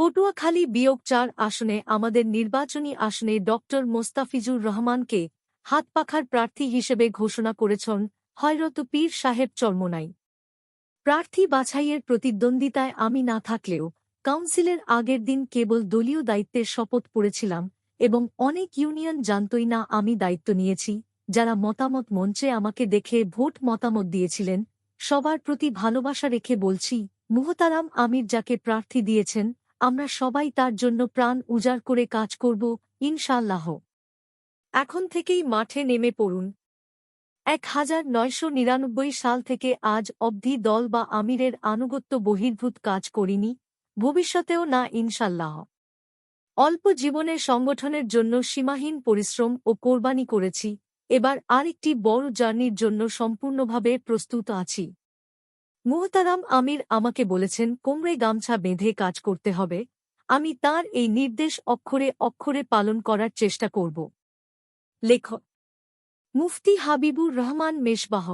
পটুয়াখালী বিয়োগ চার আসনে আমাদের নির্বাচনী আসনে ডক্টর মোস্তাফিজুর রহমানকে হাতপাখার প্রার্থী হিসেবে ঘোষণা করেছেন হয়রত পীর সাহেব চর্মনাই। প্রার্থী বাছাইয়ের প্রতিদ্বন্দ্বিতায় আমি না থাকলেও কাউন্সিলের আগের দিন কেবল দলীয় দায়িত্বের শপথ পড়েছিলাম এবং অনেক ইউনিয়ন জানতই না আমি দায়িত্ব নিয়েছি, যারা মতামত মঞ্চে আমাকে দেখে ভোট মতামত দিয়েছিলেন, সবার প্রতি ভালোবাসা রেখে বলছি, মুহতারাম আমির যাকে প্রার্থী দিয়েছেন আমরা সবাই তার জন্য প্রাণ উজাড় করে কাজ করব ইনশাল্লাহ এখন থেকেই মাঠে নেমে পড়ুন। এক হাজার নয়শো নিরানব্বই সাল থেকে আজ অবধি দল বা আমিরের আনুগত্য বহির্ভূত কাজ করিনি, ভবিষ্যতেও না ইনশাল্লাহ অল্প জীবনে সংগঠনের জন্য সীমাহীন পরিশ্রম ও কোরবানি করেছি, এবার আরেকটি বড় জার্নির জন্য সম্পূর্ণভাবে প্রস্তুত আছি। মুহতারাম আমির আমাকে বলেছেন, কোমরে গামছা বেঁধে কাজ করতে হবে। আমি তার এই নির্দেশ অক্ষরে অক্ষরে পালন করার চেষ্টা করব। লেখক, মুফতি হাবিবুর রহমান মেশবাহ